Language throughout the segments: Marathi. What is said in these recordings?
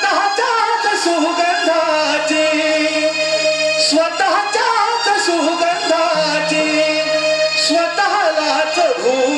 स्वतःच्याच सुगंधाची स्वतःच्याच सुगंधाची स्वतःलाच भू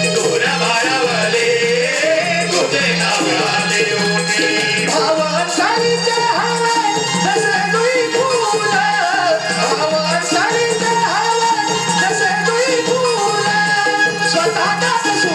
That's.